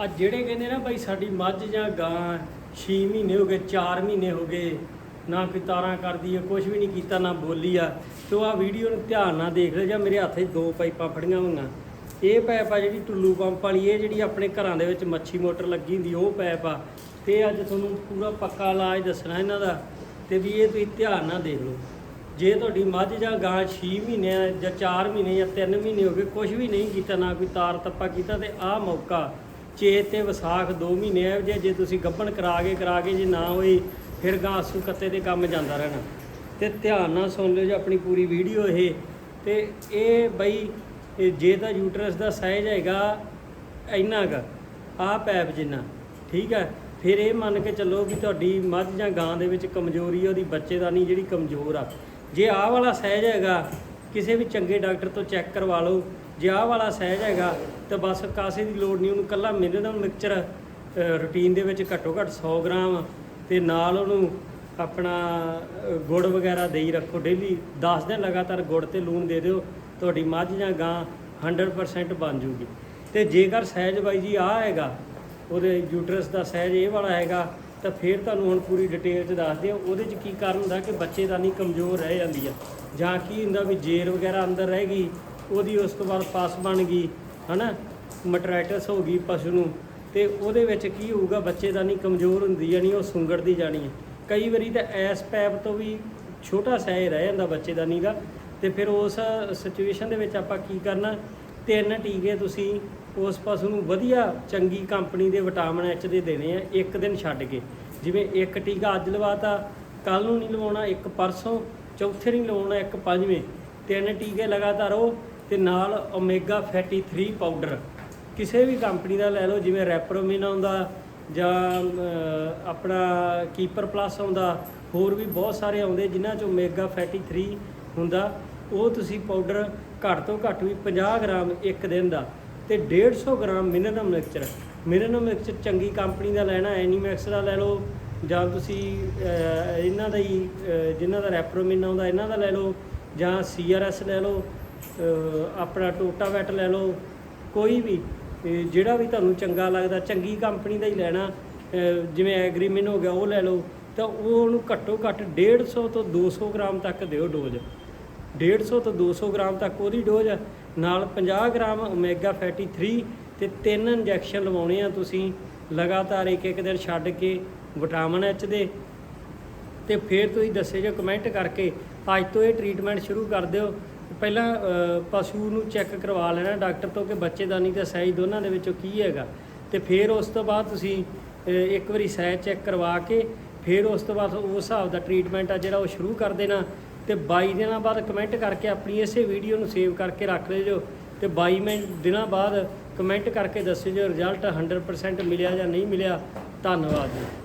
ਆ ਜਿਹੜੇ ਕਹਿੰਦੇ ਨਾ ਭਾਈ ਸਾਡੀ ਮੱਝ ਜਾਂ ਗਾਂ 6 ਮਹੀਨੇ ਹੋ ਗਏ 4 ਮਹੀਨੇ ਹੋ ਗਏ, ਨਾ ਕੋਈ ਤਾਰਾਂ ਕਰਦੀ ਹੈ ਕੁਝ ਵੀ ਨਹੀਂ ਕੀਤਾ, ਨਾ ਬੋਲੀ ਆ, ਤੇ ਉਹ ਆ ਵੀਡੀਓ ਨੂੰ ਧਿਆਨ ਨਾਲ ਦੇਖ ਲਿਓ ਜਾਂ ਮੇਰੇ ਹੱਥ 'ਚ ਦੋ ਪਾਈਪਾਂ ਫੜੀਆਂ ਹੋਈਆਂ। ਇਹ ਪਾਈਪ ਆ ਜਿਹੜੀ ਟੁੱਲੂ ਪੰਪ ਵਾਲੀ, ਇਹ ਜਿਹੜੀ ਆਪਣੇ ਘਰਾਂ ਦੇ ਵਿੱਚ ਮੱਛੀ ਮੋਟਰ ਲੱਗੀ ਹੁੰਦੀ, ਉਹ ਪਾਈਪ ਆ। ਤੇ ਅੱਜ ਤੁਹਾਨੂੰ ਪੂਰਾ ਪੱਕਾ ਇਲਾਜ ਦੱਸਣਾ ਇਹਨਾਂ ਦਾ, ਤੇ ਵੀ ਇਹ ਤੁਸੀਂ ਧਿਆਨ ਨਾਲ ਦੇਖ ਲਓ। ਜੇ ਤੁਹਾਡੀ ਮੱਝ ਜਾਂ ਗਾਂ 6 ਮਹੀਨੇ ਜਾਂ 4 ਮਹੀਨੇ ਜਾਂ 3 ਮਹੀਨੇ ਹੋ ਗਏ ਕੁਝ ਵੀ ਨਹੀਂ ਕੀਤਾ, ਨਾ ਕੋਈ ਤਾਰ ਤੱਪਾ ਕੀਤਾ, ਤੇ ਆਹ ਮੌਕਾ ਚੇਤ ਤੇ ਵਿਸਾਖ 2 ਮਹੀਨੇ ਹੈ ਜੇ ਜੇ ਤੁਸੀਂ ਗੱਭਣ ਕਰਾ ਕੇ ਕਰਾ ਕੇ ਜੇ ਨਾ ਹੋਈ, ਫਿਰ ਗਾਂ ਕੱਤੇ ਦੇ ਕੰਮ ਜਾਂਦਾ ਰਹਿਣਾ। ਤੇ ਧਿਆਨ ਨਾਲ ਸੁਣ ਲਿਓ ਜੀ ਆਪਣੀ ਪੂਰੀ ਵੀਡੀਓ ਇਹ। ਤੇ ਇਹ ਬਈ ਜੇ ਤਾਂ ਯੂਟਰਸ ਦਾ ਸਾਈਜ਼ ਹੈਗਾ, ਇੰਨਾ ਕੁ, ਆਹ ਪੈਪ ਜਿੰਨਾ, ਠੀਕ ਹੈ ਫਿਰ ਇਹ ਮੰਨ ਕੇ ਚੱਲੋ ਵੀ ਤੁਹਾਡੀ ਮੱਝ ਜਾਂ ਗਾਂ ਦੇ ਵਿੱਚ ਕਮਜ਼ੋਰੀ ਆ, ਉਹਦੀ ਬੱਚੇਦਾਨੀ ਜਿਹੜੀ ਕਮਜ਼ੋਰ ਆ। ਜੇ ਆਹ ਵਾਲਾ ਸਾਈਜ਼ ਹੈਗਾ, ਕਿਸੇ ਵੀ ਚੰਗੇ ਡਾਕਟਰ ਤੋਂ ਚੈੱਕ ਕਰਵਾ ਲਓ ਜੇ ਆਹ ਵਾਲਾ ਸਹਿਜ ਹੈਗਾ ਤਾਂ ਬਸ ਕਾਸੇ ਦੀ ਲੋੜ ਨਹੀਂ, ਉਹਨੂੰ ਕੱਲਾ ਮਿਨਰਲ ਮਿਕਸਚਰ ਰੂਟੀਨ ਦੇ ਵਿੱਚ ਘੱਟੋ ਘੱਟ 100 ਗ੍ਰਾਮ ਤੇ ਨਾਲ ਉਹਨੂੰ ਆਪਣਾ ਗੁੜ ਵਗੈਰਾ ਦੇਈ ਰੱਖੋ ਡੇਲੀ 10 ਦਿਨ ਲਗਾਤਾਰ ਗੁੜ ਤੇ ਲੂਣ ਦੇ ਦਿਓ, ਤੁਹਾਡੀ ਮੱਝ ਜਾਂ ਗਾਂ 100% ਬਣ ਜੂਗੀ। ਤੇ ਜੇਕਰ ਸਹਿਜ ਬਾਈ ਜੀ ਆ ਹੈਗਾ, ਉਹਦੇ ਯੂਟਰਸ ਦਾ ਸਹਿਜ ਇਹ ਵਾਲਾ ਹੈਗਾ, ਤਾਂ ਫਿਰ ਤੁਹਾਨੂੰ ਹੁਣ ਪੂਰੀ ਡਿਟੇਲ ਚ ਦੱਸ ਦਿਓ ਉਹਦੇ ਚ ਕੀ ਕਾਰਨ ਹੁੰਦਾ ਕਿ ਬੱਚੇਦਾਨੀ ਕਮਜ਼ੋਰ ਰਹਿ ਜਾਂਦੀ ਆ। ਜਾਂ ਕੀ ਹੁੰਦਾ ਵੀ ਜੇਰ ਵਗੈਰਾ ਅੰਦਰ ਰਹਿ ਗਈ ਉਹਦੀ ਉਸ ਤੋਂ ਬਾਅਦ ਪਸ ਬਣ ਗਈ, ਹਨਾ? ਮਟਰਾਈਟਸ ਹੋ ਗਈ ਪਸ਼ੂ ਨੂੰ। ਤੇ ਉਹਦੇ ਵਿੱਚ ਕੀ ਹੋਊਗਾ ਬੱਚੇਦਾਨੀ ਕਮਜ਼ੋਰ ਹੁੰਦੀ ਜਾਣੀ, ਉਹ ਸੁੰਗੜਦੀ ਜਾਣੀ ਹੈ। ਕਈ ਵਾਰੀ ਤਾਂ ਐਸ ਪੈਪ ਤੋਂ ਵੀ ਛੋਟਾ ਸਾਈਜ਼ ਰਹਿ ਜਾਂਦਾ ਬੱਚੇਦਾਨੀ ਦਾ ਤੇ ਫਿਰ ਉਸ ਸਿਚੁਏਸ਼ਨ ਦੇ ਵਿੱਚ ਆਪਾਂ ਕੀ ਕਰਨਾ, ਤਿੰਨ ਟੀਕੇ ਤੁਸੀਂ ਉਸ ਪਸ਼ੂ ਨੂੰ ਵਧੀਆ ਚੰਗੀ ਕੰਪਨੀ ਦੇ ਵਿਟਾਮਿਨ ਐਚ ਦੇ ਦੇਣੇ ਆ, ਇੱਕ ਦਿਨ ਛੱਡ ਕੇ। ਜਿਵੇਂ ਇੱਕ ਟੀਕਾ ਅੱਜ ਲਵਾਤਾ ਕੱਲ ਨੂੰ ਨਹੀਂ ਲਵਾਉਣਾ, ਇੱਕ ਪਰਸੋਂ, ਚੌਥੇ ਨਹੀਂ ਲਵਾਉਣਾ, ਇੱਕ ਪੰਜਵੇਂ। ਤਿੰਨ ਟੀਕੇ ਲਗਾਤਾਰ ਉਹ ਤੇ ਨਾਲ ਓਮੇਗਾ ਫੈਟੀ 3 ਪਾਊਡਰ ਕਿਸੇ ਵੀ ਕੰਪਨੀ ਦਾ ਲੈ ਲਓ, ਜਿਵੇਂ ਰੈਪਰੋਮਿਨ ਆਉਂਦਾ ਜਾਂ ਆਪਣਾ ਕੀਪਰ ਪਲੱਸ ਆਉਂਦਾ, ਹੋਰ ਵੀ ਬਹੁਤ ਸਾਰੇ ਆਉਂਦੇ, ਜਿਨ੍ਹਾਂ ਚ ਓਮੇਗਾ ਫੈਟੀ 3 ਹੁੰਦਾ, ਉਹ ਤੁਸੀਂ ਪਾਊਡਰ ਘੱਟ ਤੋਂ ਘੱਟ ਵੀ 50 ਗ੍ਰਾਮ ਇੱਕ ਦਿਨ ਦਾ ਤੇ 150 gram mineral mixture mineral mixture ਚੰਗੀ ਕੰਪਨੀ ਦਾ ਲੈਣਾ ਐਨੀਮੈਕਸ ਦਾ ਲੈ ਲਓ, ਜਾਂ ਤੁਸੀਂ ਇਹਨਾਂ ਦਾ ਹੀ ਜਿਨ੍ਹਾਂ ਦਾ ਰੈਪਰੋਮਿਨ ਆਉਂਦਾ, ਇਹਨਾਂ ਦਾ ਲੈ ਲਓ, ਜਾਂ ਸੀਆਰਐਸ ਲੈ ਲਓ ਆਪਣਾ ਟੋਟਾਵੈਟ ਲੈ ਲਓ, ਕੋਈ ਵੀ ਜਿਹੜਾ ਵੀ ਤੁਹਾਨੂੰ ਚੰਗਾ ਲੱਗਦਾ, ਚੰਗੀ ਕੰਪਨੀ ਦਾ ਹੀ ਲੈਣਾ ਜਿਵੇਂ ਐਗਰੀਮਿਨ ਹੋ ਗਿਆ, ਉਹ ਲੈ ਲਓ, ਤਾਂ ਉਹ ਉਹਨੂੰ ਘੱਟੋ ਘੱਟ 150 ਤੋਂ 200 ਗ੍ਰਾਮ ਤੱਕ ਦਿਓ ਡੋਜ਼। 150 ਤੋਂ 200 ਗ੍ਰਾਮ ਤੱਕ ਉਹਦੀ ਡੋਜ਼, ਨਾਲ 50 ਗ੍ਰਾਮ ਓਮੇਗਾ ਫੈਟੀ 3 ਤੇ ਤਿੰਨ ਇੰਜੈਕਸ਼ਨ ਲਵਾਉਣੇ ਆ ਤੁਸੀਂ, ਲਗਾਤਾਰ ਇੱਕ ਇੱਕ ਦਿਨ ਛੱਡ ਕੇ ਵਿਟਾਮਿਨ ਐਚ ਦੇ। ਤੇ ਫਿਰ ਤੁਸੀਂ ਦੱਸੇ ਜੋ ਕਮੈਂਟ ਕਰਕੇ, ਅੱਜ ਤੋਂ ਇਹ ਟ੍ਰੀਟਮੈਂਟ ਸ਼ੁਰੂ ਕਰ ਦਿਓ। ਪਹਿਲਾਂ ਪਸ਼ੂ ਨੂੰ ਚੈੱਕ ਕਰਵਾ ਲੈਣਾ ਡਾਕਟਰ ਤੋਂ ਕਿ ਬੱਚੇਦਾਨੀ ਤੇ ਸਾਈਜ਼ ਦੋਨਾਂ ਦੇ ਵਿੱਚੋਂ ਕੀ ਹੈਗਾ। ਤੇ ਫਿਰ ਉਸ ਤੋਂ ਬਾਅਦ ਤੁਸੀਂ ਇੱਕ ਵਾਰੀ ਸਾਈਜ਼ ਚੈੱਕ ਕਰਵਾ ਕੇ ਫਿਰ ਉਸ ਤੋਂ ਬਾਅਦ ਉਸ ਹਿਸਾਬ ਦਾ ਟ੍ਰੀਟਮੈਂਟ ਆ ਜਿਹੜਾ ਉਹ ਸ਼ੁਰੂ ਕਰ ਦੇਣਾ। ਤੇ 22 ਦਿਨਾਂ ਬਾਅਦ ਕਮੈਂਟ ਕਰਕੇ ਆਪਣੀ ਇਸੇ ਵੀਡੀਓ ਨੂੰ ਸੇਵ ਕਰਕੇ ਰੱਖ ਲਿਓ ਤੇ 22 ਮਿੰਟ ਦਿਨਾਂ ਬਾਅਦ ਕਮੈਂਟ ਕਰਕੇ ਦੱਸਿਓ ਜੋ ਰਿਜ਼ਲਟ 100% ਮਿਲਿਆ ਜਾਂ ਨਹੀਂ ਮਿਲਿਆ। ਧੰਨਵਾਦ ਜੀ।